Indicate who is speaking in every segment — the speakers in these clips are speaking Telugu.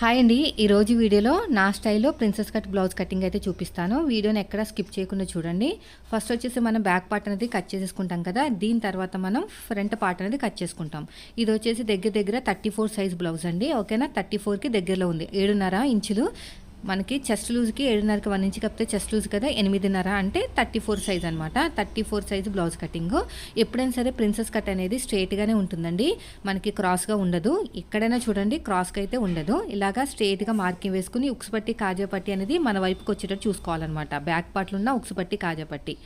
Speaker 1: హాయ్ అండి. ఈరోజు వీడియోలో నా స్టైల్లో ప్రిన్సెస్ కట్ బ్లౌజ్ కటింగ్ అయితే చూపిస్తాను. వీడియోని ఎక్కడ స్కిప్ చేయకుండా చూడండి. ఫస్ట్ వచ్చేసి మనం బ్యాక్ పార్ట్ అనేది కట్ చేసేసుకుంటాం కదా. దీని తర్వాత మనం ఫ్రంట్ పార్ట్ అనేది కట్ చేసుకుంటాం. ఇది వచ్చేసి దగ్గర దగ్గర థర్టీ ఫోర్ సైజ్ బ్లౌజ్ అండి. ఓకేనా? థర్టీ ఫోర్కి దగ్గరలో ఉంది. ఏడున్నర ఇంచులు. మనకి చెస్ట్ లూజ్కి ఏడున్నరకి వన్ ఇంచ్ కప్పితే చెస్ట్ లూజ్ కదా ఎనిమిదిన్నర అంటే థర్టీ ఫోర్ సైజ్ అనమాట thirty four size blouse cutting. ఎప్పుడైనా సరే ప్రిన్సెస్ కట్ అనేది స్ట్రేట్గానే ఉంటుందండి. మనకి క్రాస్గా ఉండదు. ఎక్కడైనా చూడండి క్రాస్గా అయితే ఉండదు. ఇలాగా స్ట్రేట్గా మార్కింగ్ వేసుకుని ఉక్స్ పట్టి కాజా పట్టి అనేది మన వైపుకి వచ్చేటట్టు చూసుకోవాలన్నమాట. బ్యాక్ పార్ట్లో ఉన్న ఉక్స్ పట్టి కాజా పట్టి.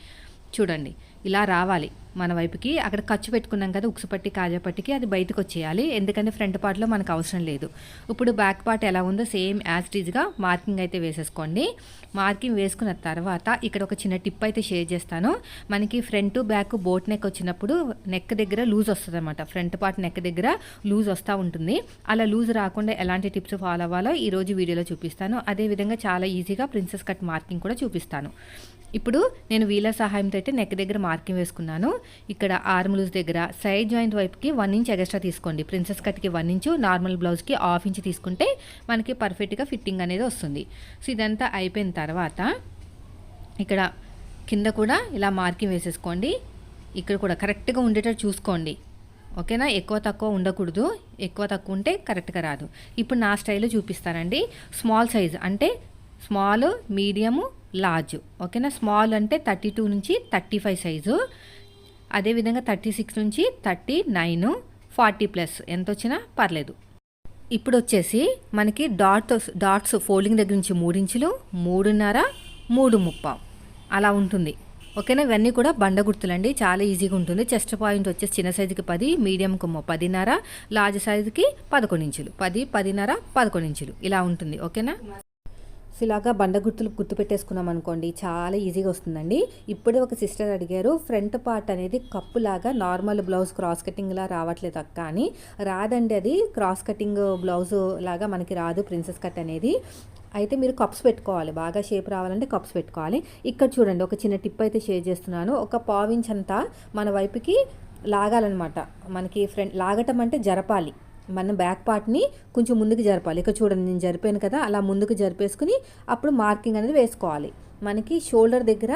Speaker 1: చూడండి ఇలా రావాలి. మన వైపుకి. అక్కడ ఖర్చు పెట్టుకున్నాం కదా ఉక్సుపట్టి కాజాపట్టికి అది బయటకు వచ్చేయాలి. ఎందుకంటే ఫ్రంట్ పార్ట్లో మనకు అవసరం లేదు. ఇప్పుడు బ్యాక్ పార్ట్ ఎలా ఉందో సేమ్ యాజ్ టీజ్గా మార్కింగ్ అయితే వేసేసుకోండి. మార్కింగ్ వేసుకున్న తర్వాత ఇక్కడ ఒక చిన్న టిప్ అయితే షేర్ చేస్తాను. మనకి ఫ్రంట్ బ్యాక్ బోట్ నెక్ వచ్చినప్పుడు నెక్ దగ్గర లూజ్ వస్తుంది అనమాట ఫ్రంట్ పార్ట్ నెక్ దగ్గర లూజ్ వస్తూ ఉంటుంది. అలా లూజ్ రాకుండా ఎలాంటి టిప్స్ ఫాలో అవ్వాలో ఈరోజు వీడియోలో చూపిస్తాను. అదేవిధంగా చాలా ఈజీగా ప్రిన్సెస్ కట్ మార్కింగ్ కూడా చూపిస్తాను. ఇప్పుడు నేను వీల సహాయంతో అయితే నెక్ దగ్గర మార్కింగ్ వేసుకున్నాను. ఇక్కడ ఆర్మ్లూస్ దగ్గర సైడ్ జాయింట్ వైపుకి వన్ ఇంచ్ ఎక్స్ట్రా తీసుకోండి. ప్రిన్సెస్ కట్కి వన్ ఇంచు నార్మల్ బ్లౌజ్కి హాఫ్ ఇంచ్ తీసుకుంటే మనకి పర్ఫెక్ట్గా ఫిట్టింగ్ అనేది వస్తుంది. సో ఇదంతా అయిపోయిన తర్వాత ఇక్కడ కింద కూడా ఇలా మార్కింగ్ వేసేసుకోండి. ఇక్కడ కూడా కరెక్ట్గా ఉండేటట్టు చూసుకోండి. ఓకేనా ఎక్కువ తక్కువ ఉండకూడదు. ఎక్కువ తక్కువ ఉంటే కరెక్ట్గా రాదు. ఇప్పుడు నా స్టైల్లో చూపిస్తానండి. స్మాల్ సైజ్ అంటే స్మాల్ మీడియము లార్జ్. ఓకేనా? స్మాల్ అంటే థర్టీ టూ నుంచి థర్టీ ఫైవ్ సైజు. అదేవిధంగా థర్టీ సిక్స్ నుంచి థర్టీ నైన్ ఫార్టీ ప్లస్. ఎంత వచ్చినా పర్లేదు. ఇప్పుడు వచ్చేసి మనకి డాట్ డాట్స్ ఫోల్డింగ్ దగ్గర నుంచి మూడించులు మూడున్నర మూడు ముప్పావు అలా ఉంటుంది. ఓకేనా? ఇవన్నీ కూడా బండ గుర్తులండి. చాలా ఈజీగా ఉంటుంది. చెస్ట్ పాయింట్ వచ్చేసి చిన్న సైజుకి పది మీడియం పదిన్నర లార్జ్ సైజుకి పదకొండు ఇంచులు. పది పదిన్నర పదకొండు ఇంచులు. ఇలా ఉంటుంది. ఓకేనా? సో ఇలాగా బండ గుర్తులు గుర్తు పెట్టేసుకున్నాం అనుకోండి చాలా ఈజీగా వస్తుందండి. ఇప్పుడే ఒక సిస్టర్ అడిగారు ఫ్రంట్ పార్ట్ అనేది కప్పులాగా నార్మల్ బ్లౌజ్ క్రాస్ కటింగ్లా రావట్లేదు అక్క అని. రాదండి అది క్రాస్ కటింగ్ బ్లౌజ్ లాగా మనకి రాదు ప్రిన్సెస్ కట్ అనేది. అయితే మీరు కప్స్ పెట్టుకోవాలి బాగా షేప్ రావాలంటే కప్స్ పెట్టుకోవాలి. ఇక్కడ చూడండి ఒక చిన్న టిప్ అయితే షేర్ చేస్తున్నాను. ఒక పావించ్ అంతా మన వైపుకి లాగాలన్నమాట. మనకి ఫ్రంట్ లాగటం అంటే జరపాలి. మన బ్యాక్ పార్ట్ని కొంచెం ముందుకు జరపాలి. ఇక చూడండి నేను జరిపాను కదా అలా ముందుకు జరిపేసుకుని అప్పుడు మార్కింగ్ అనేది వేసుకోవాలి. మనకి షోల్డర్ దగ్గర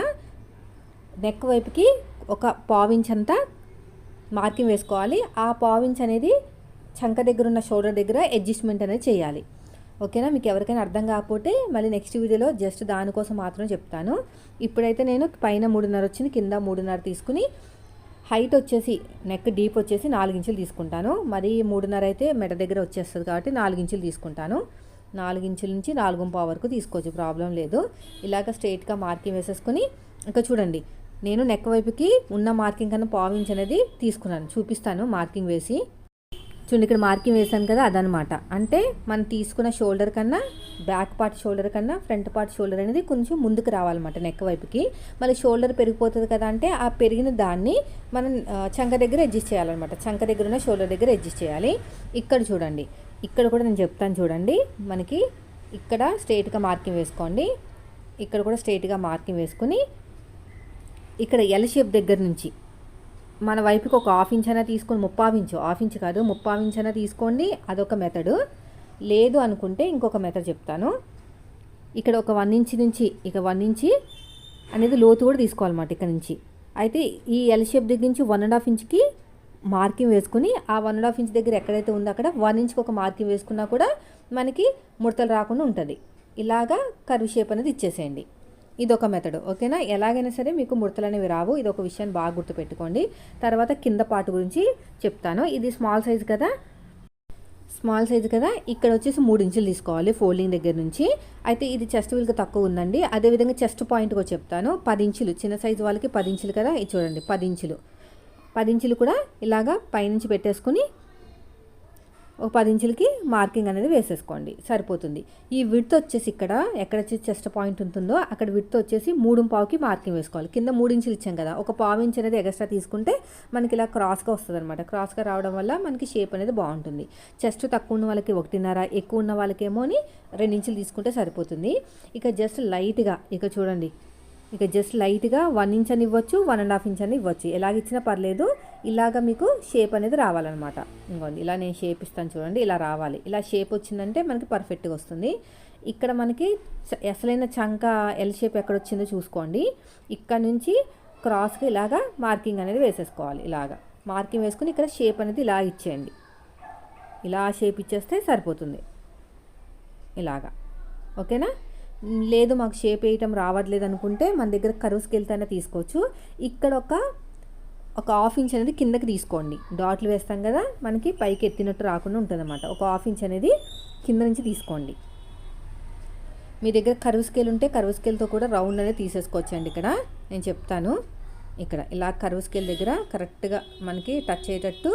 Speaker 1: నెక్ వైపుకి ఒక పావించ్ అంతా మార్కింగ్ వేసుకోవాలి. ఆ పావించ్ అనేది చంక దగ్గర ఉన్న షోల్డర్ దగ్గర అడ్జస్ట్మెంట్ అనేది చేయాలి. ఓకేనా? మీకు ఎవరికైనా అర్థం కాకపోతే మళ్ళీ నెక్స్ట్ వీడియోలో జస్ట్ దానికోసం మాత్రం చెప్తాను. ఇప్పుడైతే నేను పైన మూడున్నర వచ్చింది కింద మూడున్నర తీసుకుని హైట్ వచ్చేసి నెక్ డీప్ వచ్చేసి నాలుగించులు తీసుకుంటాను. మరి మూడున్నర అయితే మెడ దగ్గర వచ్చేస్తుంది కాబట్టి నాలుగించులు తీసుకుంటాను. నాలుగించుల నుంచి నాలుగు పావు వరకు తీసుకోవచ్చు ప్రాబ్లం లేదు. ఇలాగ స్ట్రైట్గా మార్కింగ్ వేసేసుకొని ఇంకా చూడండి నేను నెక్ వైపుకి ఉన్న మార్కింగ్ కన్నా పావు ఇంచ్ అనేది తీసుకున్నాను చూపిస్తాను మార్కింగ్ వేసి. చూడండి ఇక్కడ మార్కింగ్ వేసాను కదా అదనమాట అంటే మనం తీసుకున్న షోల్డర్ కన్నా బ్యాక్ పార్ట్ షోల్డర్ కన్నా ఫ్రంట్ పార్ట్ షోల్డర్ అనేది కొంచెం ముందుకు రావాలన్నమాట నెక్ వైపుకి. మళ్ళీ షోల్డర్ పెరిగిపోతుంది కదా అంటే ఆ పెరిగిన దాన్ని మనం చంక దగ్గర అడ్జస్ట్ చేయాలన్నమాట. చంక దగ్గర ఉన్న షోల్డర్ దగ్గర అడ్జస్ట్ చేయాలి. ఇక్కడ చూడండి ఇక్కడ కూడా నేను చెప్తాను చూడండి మనకి ఇక్కడ స్ట్రైట్గా మార్కింగ్ వేసుకోండి. ఇక్కడ కూడా స్ట్రైట్గా మార్కింగ్ వేసుకుని ఇక్కడ ఎల్ షేప్ దగ్గర నుంచి మన వైపుకి ఒక హాఫ్ ఇంచ్ అయినా తీసుకొని ముప్పావు ఇంచు హాఫ్ ఇంచ్ కాదు ముప్పావు ఇంచ్ అయినా తీసుకోండి అదొక మెథడు. లేదు అనుకుంటే ఇంకొక మెథడ్ చెప్తాను. ఇక్కడ ఒక వన్ ఇంచ్ నుంచి ఇక వన్ ఇంచి అనేది లోతు కూడా తీసుకోవాలన్నమాట ఇక్కడ నుంచి. అయితే ఈ ఎల్ షేప్ దగ్గర నుంచి వన్ అండ్ హాఫ్ ఇంచ్కి మార్కింగ్ వేసుకుని ఆ వన్ అండ్ హాఫ్ ఇంచ్ దగ్గర ఎక్కడైతే ఉందో అక్కడ వన్ ఇంచ్కి ఒక మార్కింగ్ వేసుకున్నా కూడా మనకి ముడతలు రాకుండా ఉంటుంది. ఇలాగా కర్వ్ షేప్ అనేది ఇచ్చేసేయండి. ఇది ఒక మెథడ్ ఓకేనా? ఎలాగైనా సరే మీకు ముడతలు అనేవి రావు. ఇది ఒక విషయాన్ని బాగా గుర్తుపెట్టుకోండి. తర్వాత కింద పాటు గురించి చెప్తాను. ఇది స్మాల్ సైజ్ కదా? స్మాల్ సైజ్ కదా? ఇక్కడ వచ్చేసి మూడు ఇంచులు తీసుకోవాలి ఫోల్డింగ్ దగ్గర నుంచి. అయితే ఇది చెస్ట్ వీల్కి తక్కువ ఉందండి. అదేవిధంగా చెస్ట్ పాయింట్ కూడా చెప్తాను. పది ఇంచులు చిన్న సైజు వాళ్ళకి పది ఇంచులు కదా? ఇది చూడండి పది ఇంచులు. పది ఇంచులు కూడా ఇలాగా పైనుంచి పెట్టేసుకుని ఒక పది ఇంచులకి మార్కింగ్ అనేది వేసేసుకోండి. సరిపోతుంది. ఈ విడ్త్ వచ్చేసి ఇక్కడ ఎక్కడ చెస్ట్ పాయింట్ ఉంటుందో అక్కడ విడ్త్ వచ్చేసి మూడు పావుకి మార్కింగ్ వేసుకోవాలి. కింద మూడు ఇంచులు ఇచ్చాం కదా ఒక పావు ఇంచ్ అనేది ఎక్స్ట్రా తీసుకుంటే మనకి ఇలా క్రాస్గా వస్తుంది అనమాట క్రాస్గా రావడం వల్ల మనకి షేప్ అనేది బాగుంటుంది. చెస్ట్ తక్కువ ఉన్న వాళ్ళకి ఒకటిన్నర ఎక్కువ ఉన్న వాళ్ళకేమో అని రెండు ఇంచులు తీసుకుంటే సరిపోతుంది. ఇక జస్ట్ లైట్గా ఇక చూడండి ఇక జస్ట్ లైట్గా వన్ ఇంచ్ అని ఇవ్వచ్చు వన్ అండ్ హాఫ్ ఇంచ్ అని ఇవ్వచ్చు. ఎలాగ ఇచ్చినా పర్లేదు ఇలాగ మీకు షేప్ అనేది రావాలన్నమాట. ఇంకోండి ఇలా నేను షేప్ ఇస్తాను చూడండి ఇలా రావాలి. ఇలా షేప్ వచ్చిందంటే మనకి పర్ఫెక్ట్గా వస్తుంది. ఇక్కడ మనకి అసలైన చంక ఎల్ షేప్ ఎక్కడ వచ్చిందో చూసుకోండి. ఇక్కడ నుంచి క్రాస్కి ఇలాగా మార్కింగ్ అనేది వేసేసుకోవాలి ఇలాగా. మార్కింగ్ వేసుకుని ఇక్కడ షేప్ అనేది ఇలా ఇచ్చేయండి. ఇలా షేప్ ఇచ్చేస్తే సరిపోతుంది. ఇలాగా. ఓకేనా? లేదు మాకు షేప్ వేయటం రావట్లేదు అనుకుంటే మన దగ్గర కరువు స్కేల్తో అయినా తీసుకోవచ్చు. ఇక్కడ ఒక ఒక హాఫ్ ఇంచ్ అనేది కిందకి తీసుకోండి. డాట్లు వేస్తాం కదా మనకి పైకి ఎత్తినట్టు రాకుండా ఉంటుందన్నమాట. ఒక హాఫ్ ఇంచ్ అనేది కింద నుంచి తీసుకోండి. మీ దగ్గర కరువు స్కేల్ ఉంటే కరువు స్కేల్తో కూడా రౌండ్ అనేది తీసేసుకోవచ్చు అండి ఇక్కడ. నేను చెప్తాను. ఇక్కడ ఇలా కరువు స్కేల్ దగ్గర కరెక్ట్గా మనకి టచ్ అయ్యేటట్టు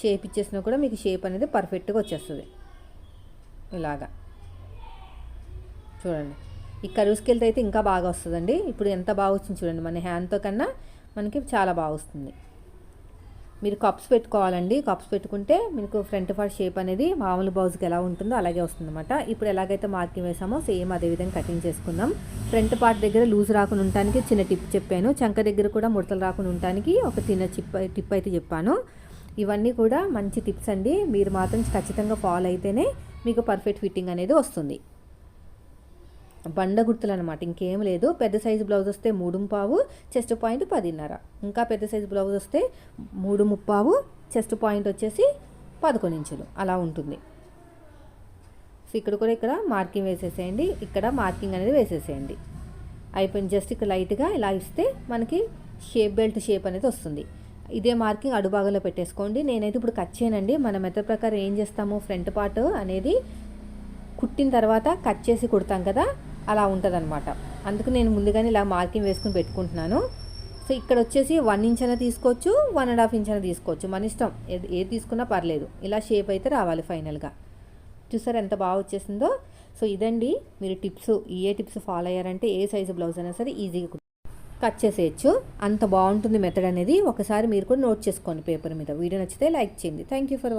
Speaker 1: షేప్ ఇచ్చేసినా కూడా మీకు షేప్ అనేది పర్ఫెక్ట్గా వచ్చేస్తుంది. ఇలాగా. చూడండి. ఈ కరువుస్కెళ్తే అయితే ఇంకా బాగా వస్తుందండి. ఇప్పుడు ఎంత బాగా వచ్చింది చూడండి. మన హ్యాండ్తో కన్నా మనకి చాలా బాగా వస్తుంది. మీరు కప్స్ పెట్టుకోవాలండి. కప్స్ పెట్టుకుంటే మీకు ఫ్రంట్ ఫార్ షేప్ అనేది మామూలు బ్లౌజ్కి ఎలా ఉంటుందో అలాగే వస్తుందన్నమాట. ఇప్పుడు ఎలాగైతే మార్కింగ్ వేసామో సేమ్ అదే విధంగా కటింగ్ చేసుకుందాం. ఫ్రంట్ పార్ట్ దగ్గర లూజ్ రాకుండా ఉండటానికి చిన్న టిప్ చెప్పాను. చంక దగ్గర కూడా ముడతలు రాకుండా ఉండటానికి ఒక చిన్న చిప్ టిప్ అయితే చెప్పాను. ఇవన్నీ కూడా మంచి టిప్స్ అండి. మీరు మాత్రం ఖచ్చితంగా ఫాలో అయితేనే మీకు పర్ఫెక్ట్ ఫిట్టింగ్ అనేది వస్తుంది. బండ గుర్తులు అనమాట ఇంకేం లేదు. పెద్ద సైజు బ్లౌజ్ వస్తే మూడు పావు చెస్ట్ పాయింట్ పదిన్నర. ఇంకా పెద్ద సైజు బ్లౌజ్ వస్తే మూడు ముప్పావు చెస్ట్ పాయింట్ వచ్చేసి పదకొండు ఇంచులు. అలా ఉంటుంది. సో ఇక్కడ కూడా ఇక్కడ మార్కింగ్ వేసేసేయండి. ఇక్కడ మార్కింగ్ అనేది వేసేసేయండి. అయిపోయింది. జస్ట్ ఇక్కడ లైట్గా ఇలా ఇస్తే మనకి షేప్ బెల్ట్ షేప్ అనేది వస్తుంది. ఇదే మార్కింగ్ అడుభాగంలో పెట్టేసుకోండి. నేనైతే ఇప్పుడు కట్ చేయనండి. మన మెథడ్ ప్రకారం ఏం చేస్తాము? ఫ్రంట్ పార్ట్ అనేది కుట్టిన తర్వాత కట్ చేసి కుడతాం కదా? అలా ఉంటుంది అనమాట అందుకు నేను ముందుగానే ఇలా మార్కింగ్ వేసుకుని పెట్టుకుంటున్నాను. సో ఇక్కడ వచ్చేసి వన్ ఇంచ్ అయినా తీసుకోవచ్చు వన్ అండ్ హాఫ్ ఇంచ్ అయినా తీసుకోవచ్చు. మన ఇష్టం. ఏది ఏది తీసుకున్నా పర్లేదు. ఇలా షేప్ అయితే రావాలి ఫైనల్గా. చూసారు ఎంత బాగా వచ్చేసిందో? సో ఇదండి మీరు టిప్స్. ఏ టిప్స్ ఫాలో అయ్యారంటే ఏ సైజు బ్లౌజ్ అయినా సరే ఈజీగా కట్ చేసేయచ్చు. అంత బాగుంటుంది మెథడ్ అనేది. ఒకసారి మీరు కూడా నోట్ చేసుకోండి పేపర్ మీద. వీడియో నచ్చితే లైక్ చేయండి. Thank you for watching